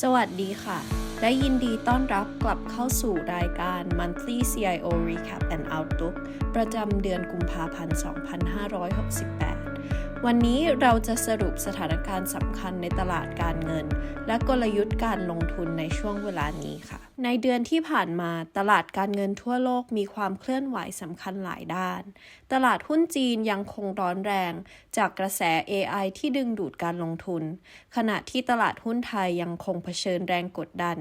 สวัสดีค่ะ และยินดีต้อนรับกลับเข้าสู่รายการ Monthly CIO Recap and Outlook ประจำเดือนกุมภาพันธ์ 2568 วันนี้เราจะสรุปสถานการณ์สำคัญในตลาดการเงิน และกลยุทธ์การลงทุนในช่วงเวลานี้ค่ะ ในเดือนที่ผ่านมาตลาดการเงินทั่วโลกมีความเคลื่อนไหวสำคัญหลายด้าน ตลาดหุ้นจีนยังคงร้อนแรง จากกระแส AI ที่ดึงดูดการลงทุน ขณะที่ตลาดหุ้นไทยยังคงเผชิญแรงกดดัน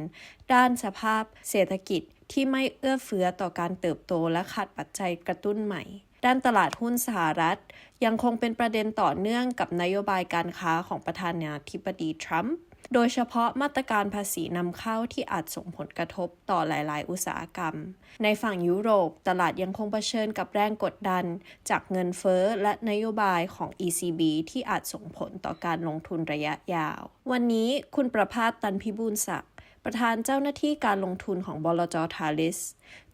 ด้านสภาพเศรษฐกิจที่ไม่เอื้อเฟื้อต่อการเติบโตและขาดปัจจัยกระตุ้นใหม่ ด้านตลาดหุ้นสหรัฐ ยังคงเป็นประเด็นต่อเนื่องกับนโยบายการค้าของประธานาธิบดีทรัมป์โดยเฉพาะมาตรการภาษีนำเข้าที่อาจส่งผลกระทบต่อหลายๆ อุตสาหกรรม ในฝั่งยุโรป ตลาดยังคงเผชิญกับแรงกดดัน จากเงินเฟ้อและนโยบายของ ECB ที่อาจส่งผลต่อการลงทุนระยะยาว วันนี้คุณประภาสตันพิบูลศักดิ์ ประธานเจ้าหน้าที่การลงทุนของบลจทาลิส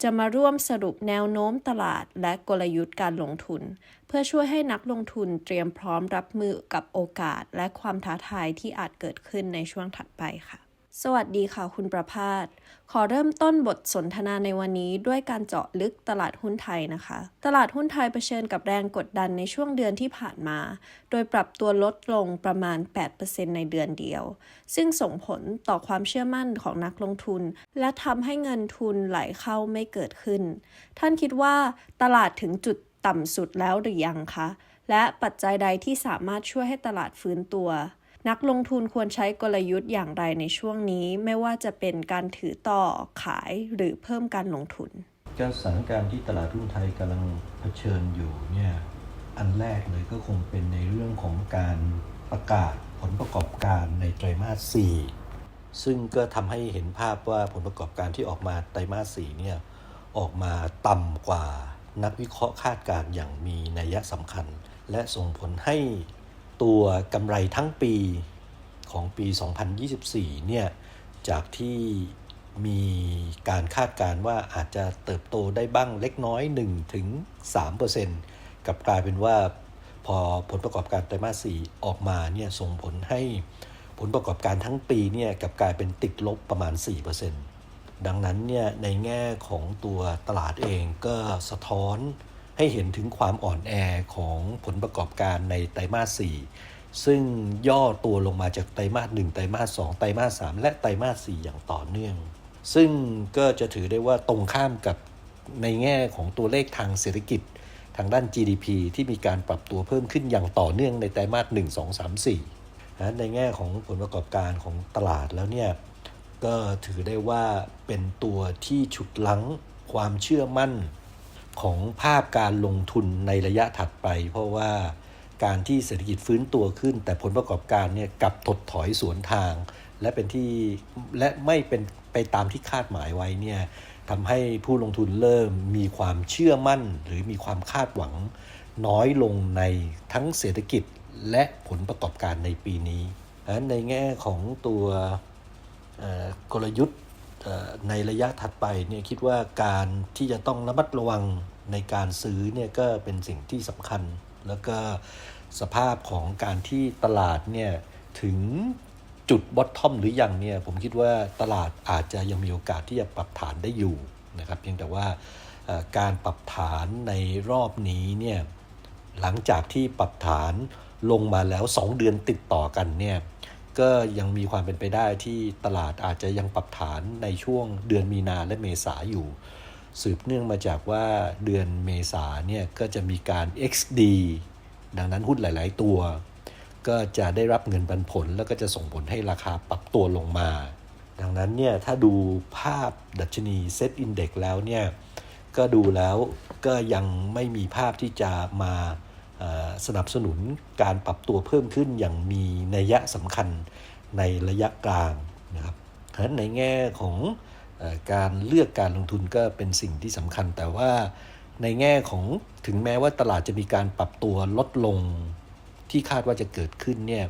จะมาร่วมสรุปแนวโน้มตลาดและกลยุทธ์การลงทุน เพื่อช่วยให้นักลงทุนเตรียมพร้อมรับมือกับโอกาสและความท้าทายที่อาจเกิดขึ้นในช่วงถัดไปค่ะ สวัสดีค่ะคุณประภาส ขอเริ่มต้นบทสนทนาในวันนี้ด้วยการเจาะลึกตลาดหุ้นไทยนะคะ ตลาดหุ้นไทยเผชิญกับแรงกดดันในช่วงเดือนที่ผ่านมา โดยปรับตัวลดลงประมาณ 8%ในเดือนเดียว ซึ่งส่งผลต่อความเชื่อมั่นของนักลงทุน และทำให้เงินทุนไหลเข้าไม่เกิดขึ้น ท่านคิดว่าตลาดถึงจุดต่ำสุดแล้วหรือยังคะ และปัจจัยใดที่สามารถช่วยให้ตลาดฟื้นตัว นักลงทุนควรใช้กลยุทธ์อย่างไรในช่วงนี้ ไม่ว่าจะเป็นการถือต่อขายหรือเพิ่มการลงทุน การสถานการณ์ที่ตลาดหุ้นไทยกำลังเผชิญอยู่เนี่ยอันแรกเลยก็คงเป็นในเรื่องของการประกาศผลประกอบการในไตรมาส 4 ซึ่งก็ทำให้เห็นภาพว่าผลประกอบการที่ออกมาไตรมาส 4 เนี่ยออกมาต่ำกว่านักวิเคราะห์คาดการอย่างมีนัยสำคัญ และส่งผลให้ ตัวกำไรทั้งปีของปี 2024 เนี่ย จากที่มีการคาดการณ์ว่าอาจจะเติบโตได้บ้างเล็กน้อย 1-3%กับกลายเป็นว่าพอผลประกอบการไตรมาส 4 ออกมาเนี่ยส่งผลให้ผลประกอบการทั้งปีเนี่ยกับกลายเป็นติดลบประมาณ 4%ดังนั้นเนี่ยในแง่ของตัวตลาดเองก็สะท้อน ให้เห็นถึงความอ่อนแอของผลประกอบการในไตรมาส 4 ซึ่งย่อตัวลงมาจากไตรมาส 1 ไตรมาส 2 ไตรมาส 3 และไตรมาส 4 อย่างต่อเนื่อง ซึ่งก็จะถือได้ว่าตรงข้ามกับในแง่ของตัวเลขทางเศรษฐกิจทางด้าน GDP ที่มีการปรับตัวเพิ่มขึ้นอย่างต่อเนื่องในไตรมาส 1 2 3 4นะในแง่ของผลประกอบการของตลาดแล้วเนี่ยก็ถือได้ว่าเป็นตัวที่ฉุดลั้งความเชื่อมั่น ของภาพการลงทุนในระยะถัดไป เพราะว่าการที่เศรษฐกิจฟื้นตัวขึ้น แต่ผลประกอบการเนี่ยกลับถดถอยสวนทาง และเป็นที่และไม่เป็นไปตามที่คาดหมายไว้เนี่ยทำให้ผู้ลงทุนเริ่มมีความเชื่อมั่น หรือมีความคาดหวังน้อยลงในทั้งเศรษฐกิจและผลประกอบการในปีนี้ในแง่ของตัวกลยุทธ์ ในระยะถัดไปเนี่ยคิดว่าการที่จะต้องระมัดระวังในการซื้อเนี่ยก็เป็นสิ่งที่สำคัญ แล้วก็สภาพของการที่ตลาดเนี่ยถึงจุดบอททอมหรือยังเนี่ยผมคิดว่าตลาดอาจจะยังมีโอกาสที่จะปรับฐานได้อยู่นะครับเพียงแต่ว่าการปรับฐานในรอบนี้เนี่ยหลังจากที่ปรับฐานลงมาแล้ว 2 เดือนติดต่อกันเนี่ย ก็ยังมีความเป็นไปได้ที่ตลาดอาจจะยังปรับฐานในช่วงเดือนมีนาและเมษาอยู่ สืบเนื่องมาจากว่าเดือนเมษาเนี่ยก็จะมีการ XD ดังนั้นหุ้นหลาย ๆ ตัว ก็จะได้รับเงินปันผลแล้วก็จะส่งผลให้ราคาปรับตัวลงมา ดังนั้นเนี่ยถ้าดูภาพดัชนีเซตอินเด็กแล้วเนี่ยก็ดูแล้วก็ยังไม่มีภาพที่จะมา สนับสนุนการปรับตัวเพิ่มขึ้นอย่างมีนัยสำคัญในระยะกลางนะครับฉะนั้นในแง่ของอการเลือกการลงทุนก็เป็นสิ่งที่สำคัญ แต่ว่าในแง่ของถึงแม้ว่าตลาดจะมีการปรับตัวลดลงที่คาดว่าจะเกิดขึ้นเนี่ย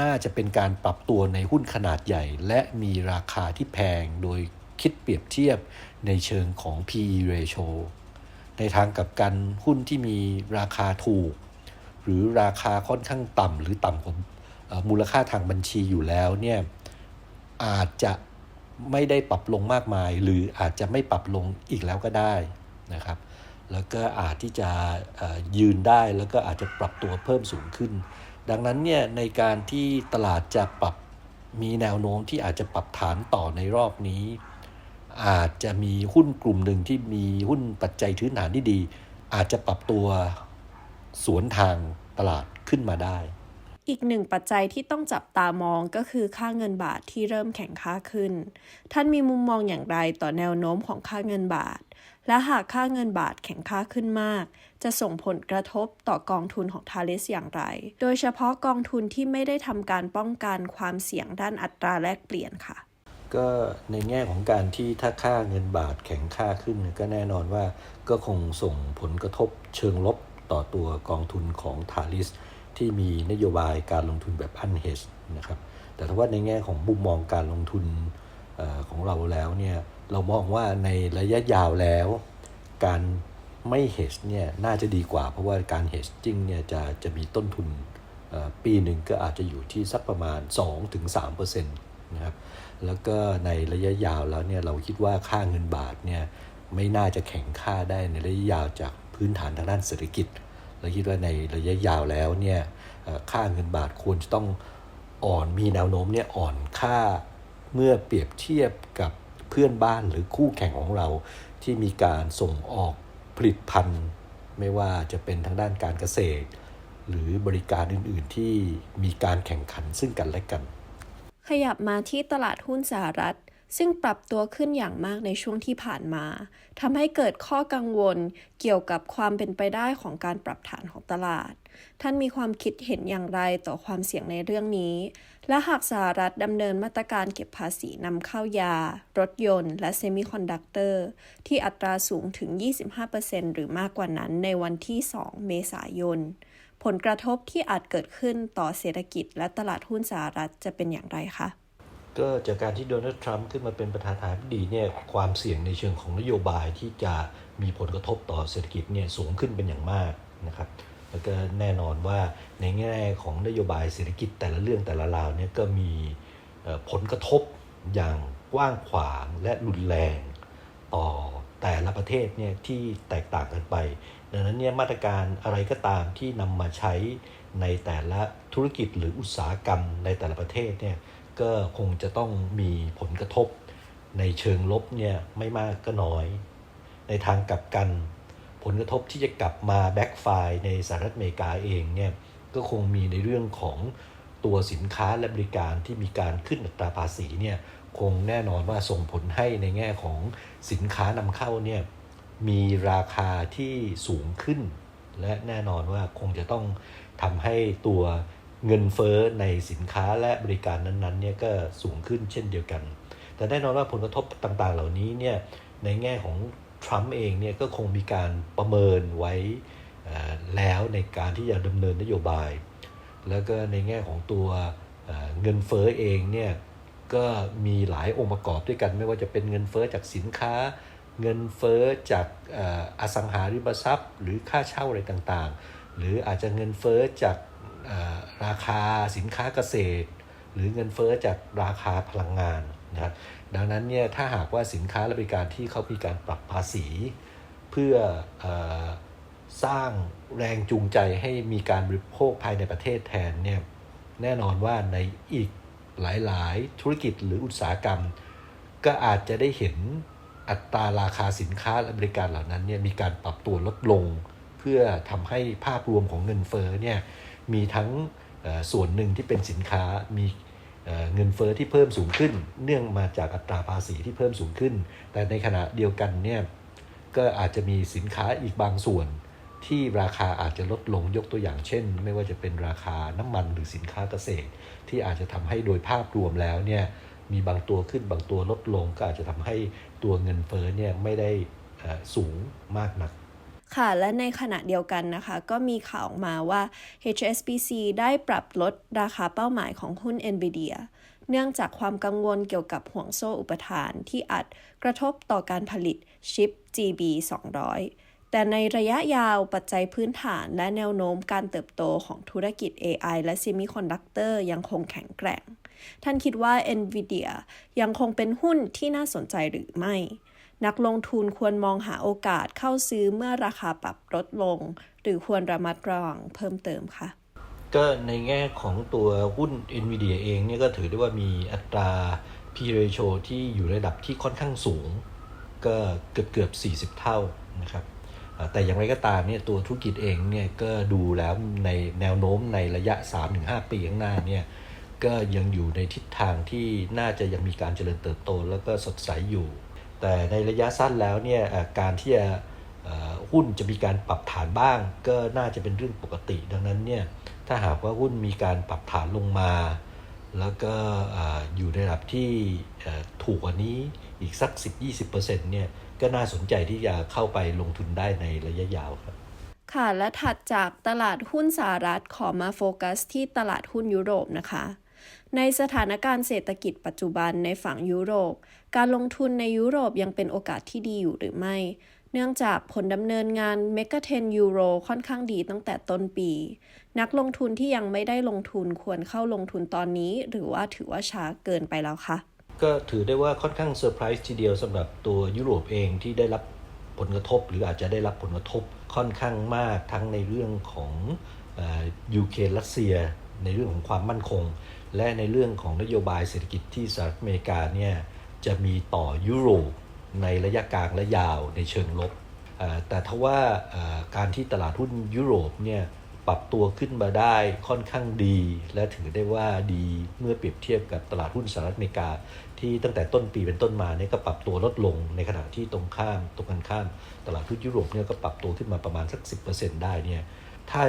น่าจะเป็นการปรับตัวในหุ้นขนาดใหญ่ และมีราคาที่แพงโดยคิดเปรียบเทียบในเชิงของ PE ratio ในทางกับการหุ้นที่มีราคาถูก หรือราคาค่อนข้างต่ำหรือต่ำกว่ามูลค่าทางบัญชีอยู่แล้วเนี่ยอาจจะไม่ได้ปรับลงมากมาย หรืออาจจะไม่ปรับลงอีกแล้วก็ได้นะครับ แล้วก็อาจที่จะยืนได้แล้วก็อาจจะปรับตัวเพิ่มสูงขึ้น ดังนั้นเนี่ยในการที่ตลาดจะปรับมีแนวโน้มที่อาจจะปรับฐานต่อในรอบนี้ อาจจะมีหุ้นกลุ่มหนึ่งที่มีหุ้นปัจจัยพื้นฐานที่ดี อาจจะปรับตัวสวนทางตลาดขึ้นมาได้ อีกหนึ่งปัจจัยที่ต้องจับตามองก็คือค่าเงินบาทที่เริ่มแข็งค่าขึ้น ท่านมีมุมมองอย่างไรต่อแนวโน้มของค่าเงินบาท และหากค่าเงินบาทแข็งค่าขึ้นมาก จะส่งผลกระทบต่อกองทุนของทาริสอย่างไร โดยเฉพาะกองทุนที่ไม่ได้ทำการป้องกันความเสี่ยงด้านอัตราแลกเปลี่ยนค่ะ ก็ในแง่ของการที่ถ้าค่าเงินบาทแข็งค่าขึ้น ก็แน่นอนว่าก็คงส่งผลกระทบเชิงลบต่อตัวกองทุนของทาริสที่มีนโยบายการลงทุนแบบอันเฮสนะครับ แต่ถ้าว่าในแง่ของมุมมองการลงทุนออของเราแล้วเนี่ยเรามองว่าในระยะยาวแล้ว การไม่เฮสเนี่ยน่าจะดีกว่า เพราะว่าการเฮสจริงเนี่ยจะจะมีต้นทุนปีหนึ่งก็อาจจะอยู่ที่สักประมาณ 2-3% นะครับแล้วก็ในระยะยาวแล้วเนี่ยเราคิดว่าค่าเงินบาทเนี่ยไม่น่าจะแข็งค่าได้ในระยะยาวจากพื้นฐานทางด้านเศรษฐกิจ เราคิดว่าในระยะยาวแล้วเนี่ยค่าเงินบาทควรจะต้องอ่อนมีแนวโน้มเนี่ยอ่อนค่าเมื่อเปรียบเทียบกับเพื่อนบ้านหรือคู่แข่งของเราที่มีการส่งออกผลิตภัณฑ์ ไม่ว่าจะเป็นทางด้านการเกษตร หรือบริการอื่น ๆ ที่มีการแข่งขันซึ่งกันและกัน ขยับมาที่ตลาดหุ้นสหรัฐ ซึ่งปรับตัวขึ้นอย่างมากในช่วงที่ผ่านมาทำให้เกิดข้อกังวลเกี่ยวกับความเป็นไปได้ของการปรับฐานของตลาด ท่านมีความคิดเห็นอย่างไรต่อความเสี่ยงในเรื่องนี้ และหากสหรัฐดำเนินมาตรการเก็บภาษีนำเข้ายา รถยนต์ และเซมิคอนดักเตอร์ ที่อัตราสูงถึง 25%หรือมากกว่านั้นในวันที่ 2 เมษายน ผลกระทบที่อาจเกิดขึ้นต่อเศรษฐกิจและตลาดหุ้นสหรัฐจะเป็นอย่างไรคะก็จากการที่โดนัลด์ทรัมป์ขึ้นมาเป็นประธานาธิบดีเนี่ยความเสี่ยงในเชิงของนโยบายที่จะมีผลกระทบต่อเศรษฐกิจเนี่ยสูงขึ้นเป็นอย่างมากนะครับแล้วก็แน่นอนว่าในแง่ของนโยบายเศรษฐกิจแต่ละเรื่องแต่ละราวเนี่ยก็มีผลกระทบอย่างกว้างขวางและรุนแรงต่อแต่ละประเทศเนี่ยที่แตกต่างกันไป ดังนั้นเนี่ยมาตรการอะไรก็ตามที่นำมาใช้ในแต่ละธุรกิจหรืออุตสาหกรรมในแต่ละประเทศเนี่ยก็คงจะต้องมีผลกระทบ ในเชิงลบเนี่ยไม่มากก็น้อย ในทางกลับกัน ผลกระทบที่จะกลับมาแบ็กไฟในสหรัฐอเมริกาเองเนี่ยก็คงมีในเรื่องของตัวสินค้าและบริการที่มีการขึ้นอัตราภาษีเนี่ยคงแน่นอนว่าส่งผลให้ในแง่ของสินค้านำเข้าเนี่ย มีราคาที่สูงขึ้น และแน่นอนว่าคงจะต้องทำให้ตัวเงินเฟ้อในสินค้าและบริการนั้นๆเนี่ยก็สูงขึ้นเช่นเดียวกัน แต่แน่นอนว่าผลกระทบต่างๆ เหล่านี้เนี่ยในแง่ของทรัมป์เองเนี่ยก็คงมีการประเมินไว้อ่อแล้วในการที่จะดำเนินนโยบาย แล้วก็ในแง่ของตัวเอ่อเงินเฟ้อเองเนี่ยก็มีหลายองค์ประกอบด้วยกัน ไม่ว่าจะเป็นเงินเฟ้อจากสินค้า เงินเฟ้อจากอสังหาริมทรัพย์ หรือค่าเช่าอะไรต่างๆ หรืออาจจะเงินเฟ้อจากราคาสินค้าเกษตร หรือเงินเฟ้อจากราคาพลังงานนะครับดังนั้นเนี่ยถ้าหากว่าสินค้าและบริการที่เขามีการปรับภาษี เพื่ออสร้างแรงจูงใจให้มีการบริโภคภายในประเทศแทนเนี่ยแน่นอนว่าในอีกหลาย ๆ ธุรกิจหรืออุตสาหกรรม ก็อาจจะได้เห็น อัตราราคาสินค้าและบริการเหล่านั้นเนี่ยมีการปรับตัวลดลง เพื่อทำให้ภาพรวมของเงินเฟ้อเนี่ยมีทั้งส่วนหนึ่งที่เป็นสินค้ามีเอ่อเงินเฟ้อที่เพิ่มสูงขึ้น เนื่องมาจากอัตราภาษีที่เพิ่มสูงขึ้น แต่ในขณะเดียวกันเนี่ยก็อาจจะมีสินค้าอีกบางส่วน ที่ราคาอาจจะลดลงยกตัวอย่างเช่น ไม่ว่าจะเป็นราคาน้ำมันหรือสินค้าเกษตร ที่อาจจะทำให้โดยภาพรวมแล้วเนี่ย มีบางตัวขึ้นบางตัวลดลงก็อาจจะทำให้ตัวเงินเฟ้อเนี่ยไม่ได้สูงมากนักค่ะ และในขณะเดียวกันนะคะ ก็มีข่าวออกมาว่า HSBC ได้ปรับลดราคาเป้าหมายของหุ้น NVIDIA เนื่องจากความกังวลเกี่ยวกับห่วงโซ่อุปทานที่อาจกระทบต่อการผลิตชิป GB 200 แต่ในระยะยาวปัจจัยพื้นฐานและแนวโน้มการเติบโตของธุรกิจ AI และ Semiconductor ยังคงแข็งแกร่ง ท่านคิดว่า NVIDIA ยังคงเป็นหุ้นที่น่าสนใจหรือไม่ นักลงทุนควรมองหาโอกาสเข้าซื้อเมื่อราคาปรับลดลง หรือควรระมัดระวังเพิ่มเติมคะก็ในแง่ของตัวหุ้น NVIDIA เองเนี่ยก็ถือได้ว่ามีอัตรา P ratio ที่อยู่ระดับที่ค่อนข้างสูง ก็เกือบเกือบ 40 เท่านะครับ แต่อย่างไรก็ตามเนี่ยตัวธุรกิจเองเนี่ยก็ดูแล้วในแนวโน้มในระยะ 3-5 ปีข้างหน้าเนี่ยก็ยังอยู่ในทิศทางที่น่าจะยังมีการเจริญเติบโตแล้วก็สดใสอยู่ แต่ในระยะสั้นแล้วเนี่ยการที่จะหุ้นจะมีการปรับฐานบ้าง ก็น่าจะเป็นเรื่องปกติ ดังนั้นเนี่ยถ้าหากว่าหุ้นมีการปรับฐานลงมา แล้วก็อ่าอยู่ในระดับที่ถูกกว่านี้อีกสัก 10-20%เนี่ย ก็น่าสนใจที่จะเข้าไปลงทุนได้ในระยะยาวครับ ค่ะและถัดจากตลาดหุ้นสหรัฐขอมาโฟกัสที่ตลาดหุ้นยุโรปนะคะ ในสถานการณ์เศรษฐกิจปัจจุบันในฝั่งยุโรป การลงทุนในยุโรปยังเป็นโอกาสที่ดีอยู่หรือไม่ เนื่องจากผลดำเนินงาน m e g a 10ยูโรค่อนข้างดีตั้งแต่ต้นปี นักลงทุนที่ยังไม่ได้ลงทุนควรเข้าลงทุนตอนนี้ หรือว่าถือว่าช้าเกินไปแล้วคะ ก็ถือได้ว่าค่อนข้างเซอร์ไพรส์ทีเดียวสำหรับตัวยุโรปเองที่ได้รับผลกระทบ หรืออาจจะได้รับผลกระทบค่อนข้างมากทั้งในเรื่องของยูเครนรัสเซีย ในเรื่องของความมั่นคง และในเรื่องของนโยบายเศรษฐกิจที่สหรัฐอเมริกาเนี่ยจะมีต่อยุโรปในระยะกลางและยาวในเชิงลบแต่ทว่าการที่ตลาดหุ้นยุโรปเนี่ย ปรับตัวขึ้นมาได้ค่อนข้างดี และถือได้ว่าดีเมื่อเปรียบเทียบกับตลาดหุ้นสหรัฐอเมริกา ที่ตั้งแต่ต้นปีเป็นต้นมาเนี่ยก็ปรับตัวลดลงในขณะที่ตรงข้ามตรงกันข้าม ตลาดหุ้นยุโรปเนี่ยก็ปรับตัวขึ้นมาประมาณสัก 10%ได้เนี่ยถ้า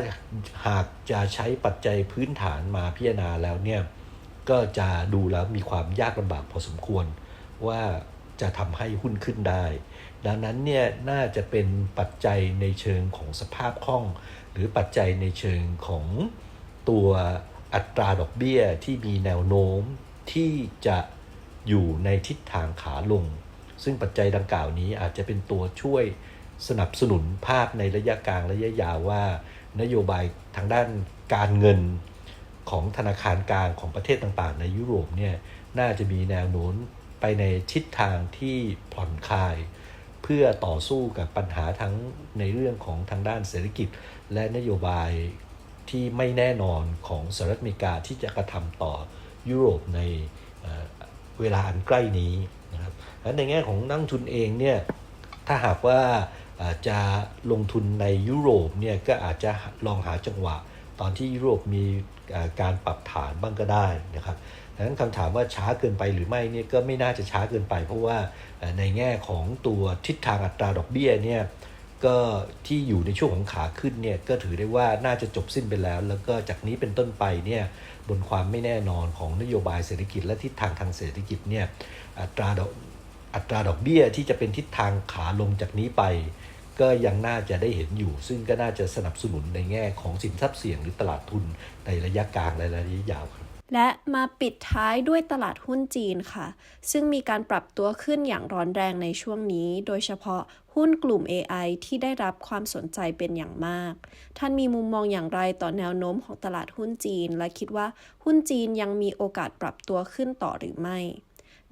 หากจะใช้ปัจจัยพื้นฐานมาพิจารณาแล้วเนี่ยก็จะดูแล้วมีความยากลำบากพอสมควรว่า จะทำให้หุ้นขึ้นได้ ดังนั้นเนี่ยน่าจะเป็นปัจจัยในเชิงของสภาพคล่อง หรือปัจจัยในเชิงของตัวอัตราดอกเบี้ยที่มีแนวโน้มที่จะอยู่ในทิศทางขาลง ซึ่งปัจจัยดังกล่าวนี้อาจจะเป็นตัวช่วยสนับสนุนภาพในระยะกลางระยะยาวว่า นโยบายทางด้านการเงินของธนาคารกลางของประเทศต่างๆ ในยุโรปเนี่ยน่าจะมีแนวโน้ม ไปในทิศทางที่ผ่อนคลาย เพื่อต่อสู้กับปัญหาทั้งในเรื่องของทางด้านเศรษฐกิจ และนโยบายที่ไม่แน่นอนของสหรัฐอเมริกาที่จะกระทำต่อยุโรปในเวลาอันใกล้นี้นะครับและในแง่ของนักลงทุนเองเนี่ยถ้าหากว่าจะลงทุนในยุโรปเนี่ยก็อาจจะลองหาจังหวะ ตอนที่ยุโรปมี การปรับฐานบ้างก็ได้นะครับดังนั้นคำถามว่าช้าเกินไปหรือไม่เนี่ยก็ไม่น่าจะช้าเกินไป เพราะว่าในแง่ของตัวทิศทางอัตราดอกเบี้ยเนี่ยก็ที่อยู่ในช่วงของขาขึ้นเนี่ยก็ถือได้ว่าน่าจะจบสิ้นไปแล้ว แล้วก็จากนี้เป็นต้นไปเนี่ยบนความไม่แน่นอนของนโยบายเศรษฐกิจและทิศทางทางเศรษฐกิจเนี่ยอัตราดอกอัตราดอกเบี้ยที่จะเป็นทิศทางขาลงจากนี้ไป ก็ยังน่าจะได้เห็นอยู่ ซึ่งก็น่าจะสนับสนุนในแง่ของสินทรัพย์เสี่ยงหรือตลาดทุนในระยะกลางและระยะยาวครับและมาปิดท้ายด้วยตลาดหุ้นจีนค่ะ ซึ่งมีการปรับตัวขึ้นอย่างร้อนแรงในช่วงนี้ โดยเฉพาะหุ้นกลุ่ม AI ที่ได้รับความสนใจเป็นอย่างมาก ท่านมีมุมมองอย่างไรต่อแนวโน้มของตลาดหุ้นจีน และคิดว่าหุ้นจีนยังมีโอกาสปรับตัวขึ้นต่อหรือไม่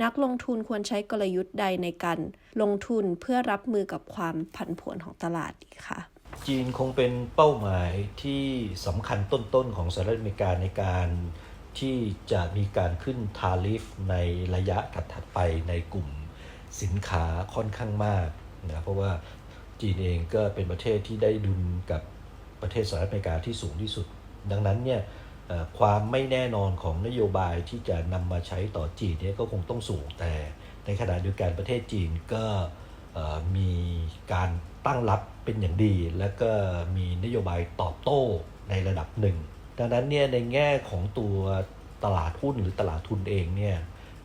นักลงทุนควรใช้กลยุทธ์ใดในการลงทุนเพื่อรับมือกับความผันผวนของตลาดดีคะจีนคงเป็นเป้าหมายที่สำคัญต้นๆของสหรัฐอเมริกาในการที่จะมีการขึ้นทาริฟในระยะถัดๆไปในกลุ่มสินค้าค่อนข้างมากนะเพราะว่าจีนเองก็เป็นประเทศที่ได้ดุลกับประเทศสหรัฐอเมริกาที่สูงที่สุด ดังนั้นเนี่ย ความไม่แน่นอนของนโยบายที่จะนำมาใช้ต่อจีนเนี่ยก็คงต้องสูงแต่ ในขณะเดียวกันประเทศจีนก็มีการตั้งรับเป็นอย่างดี แล้วก็มีนโยบายตอบโต้ในระดับหนึ่ง ดังนั้นเนี่ยในแง่ของตัวตลาดหุ้นหรือตลาดทุนเองเนี่ย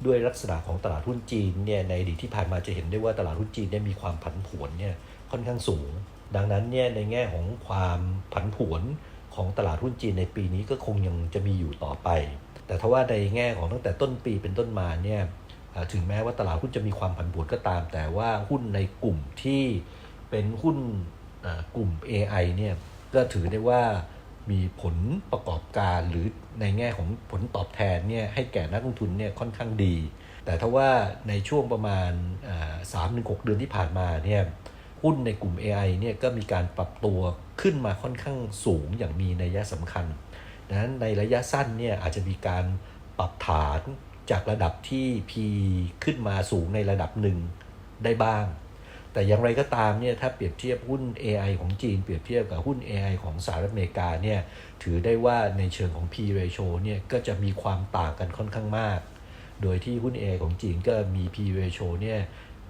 ด้วยลักษณะของตลาดหุ้นจีนเนี่ยในอดีตที่ผ่านมาจะเห็นได้ว่าตลาดหุ้นจีนเนี่ยมีความผันผวนเนี่ยค่อนข้างสูง ดังนั้นเนี่ยในแง่ของความผันผวน ของตลาดหุ้นจีนในปีนี้ก็คงยังจะมีอยู่ต่อไป แต่ถ้าว่าในแง่ของตั้งแต่ต้นปีเป็นต้นมาเนี่ยถึงแม้ว่าตลาดหุ้นจะมีความผันผวนก็ตาม แต่ว่าหุ้นในกลุ่มที่เป็นหุ้นกลุ่ม AI เนี่ยก็ถือได้ว่ามีผลประกอบการหรือในแง่ของผลตอบแทนเนี่ยให้แก่นักลงทุนเนี่ยค่อนข้างดี แต่ถ้าว่าในช่วงประมาณสามถึงหเดือนที่ผ่านมาเนี่ย หุ้นในกลุ่ม AI เนี่ยก็มีการปรับตัวขึ้นมาค่อนข้างสูงอย่างมีนัยสำคัญดังนั้นในระยะสั้นเนี่ยอาจจะมีการปรับฐานจากระดับที่ P ขึ้นมาสูงในระดับหนึ่งได้บ้าง แต่อย่างไรก็ตามเนี่ยถ้าเปรียบเทียบหุ้น AI ของจีน เปรียบเทียบกับหุ้น AI ของสหรัฐอเมริกาเนี่ยถือได้ว่าในเชิงของ P ratio เนี่ยก็จะมีความต่างกันค่อนข้างมาก โดยที่หุ้น AI ของจีนก็มี P ratio เนี่ย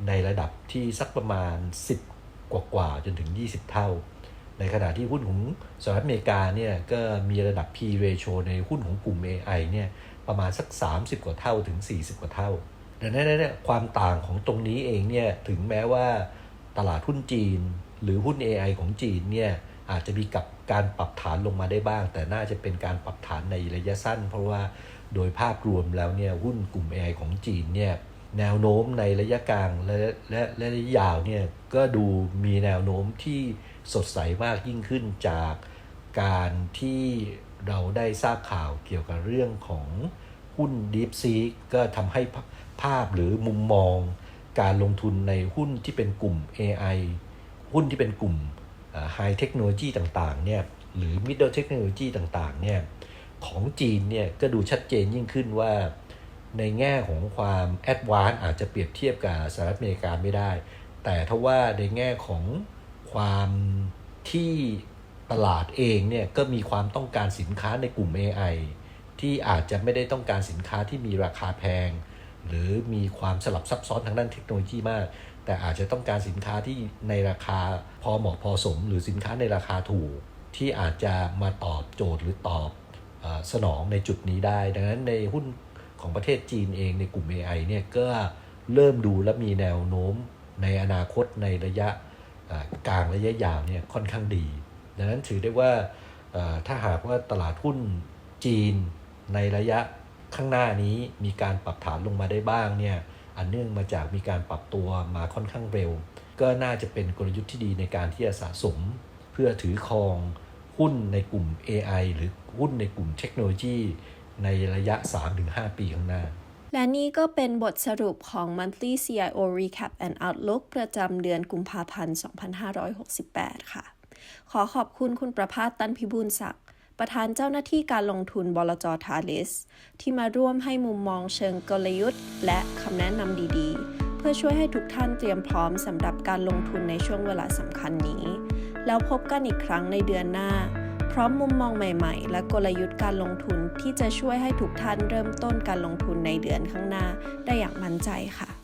ในระดับที่สักประมาณ 10 กว่าวาๆจนถึง 20 เท่า ในขณะที่หุ้นของสหรัฐอเมริกาเนี่ยก็มีระดับ P ratio ในหุ้นของกลุ่ม AI เนี่ยประมาณสัก 30 กว่าเท่าถึง 40 กว่าเท่าดังนั้นเนี่ยความต่างของตรงนี้เองเนี่ยถึงแม้ว่าตลาดหุ้นจีน หรือหุ้น AI ของจีนเนี่ยอาจจะมีกับการปรับฐานลงมาได้บ้าง แต่น่าจะเป็นการปรับฐานในระยะสั้น เพราะว่าโดยภาพรวมแล้วเนี่ยหุ้นกลุ่ม AI ของจีนเนี่ย แนวโน้มในระยะกลางและและและระยะยาวเนี่ยก็ดูมีแนวโน้มที่สดใสมากยิ่งขึ้นจากการที่เราได้ทราบข่าวเกี่ยวกับเรื่องของหุ้น DeepSeek ก็ทำให้ภาภาพหรือมุมมอง การลงทุนในหุ้นที่เป็นกลุ่ม AI หุ้นที่เป็นกลุ่ม High Technology ต่างๆเนี่ยหรือ Middle Technology ต่างๆเนี่ยของจีนเนี่ยก็ดูชัดเจนยิ่งขึ้นว่า ในแง่ของความแอดวานซ์อาจจะเปรียบเทียบกับสหรัฐอเมริกาไม่ได้ แต่ถ้าว่าในแง่ของความที่ตลาดเองเนี่ยก็มีความต้องการสินค้าในกลุ่ม AI ที่อาจจะไม่ได้ต้องการสินค้าที่มีราคาแพง หรือมีความสลับซับซ้อนทางด้านเทคโนโลยีมาก แต่อาจจะต้องการสินค้าที่ในราคาพอเหมาะพอสม หรือสินค้าในราคาถูก ที่อาจจะมาตอบโจทย์หรือตอบอสนองในจุดนี้ได้ ดังนั้นในหุ้น ของประเทศจีนเองในกลุ่ม AI เนี่ยก็เริ่มดูและมีแนวโน้มในอนาคตในระยะกลางระยะยาวเนี่ยค่อนข้างดี ดังนั้นถือได้ว่าถ้าหากว่าตลาดหุ้นจีนในระยะข้างหน้านี้มีการปรับฐานลงมาได้บ้างเนี่ยอันเนื่องมาจากมีการปรับตัวมาค่อนข้างเร็ว ก็น่าจะเป็นกลยุทธ์ที่ดีในการที่จะสะสม เพื่อถือครองหุ้นในกลุ่ม AI หรือหุ้นในกลุ่มเทคโนโลยี ในระยะ 3-5 ปีข้างหน้า และนี่ก็เป็นบทสรุปของ Monthly CIO Recap and Outlook ประจำเดือนกุมภาพันธ์ 2568 ค่ะ ขอขอบคุณคุณประภาสตันพิบูลศักดิ์ประธานเจ้าหน้าที่การลงทุนบลจทาลิส ที่มาร่วมให้มุมมองเชิงกลยุทธ์ และคำแนะนำดีๆ เพื่อช่วยให้ทุกท่านเตรียมพร้อมสำหรับการลงทุนในช่วงเวลาสำคัญนี้ แล้วพบกันอีกครั้งในเดือนหน้า พร้อมมุมมองใหม่ๆ และกลยุทธ์การลงทุนที่จะช่วยให้ทุกท่านเริ่มต้นการลงทุนในเดือนข้างหน้าได้อย่างมั่นใจค่ะ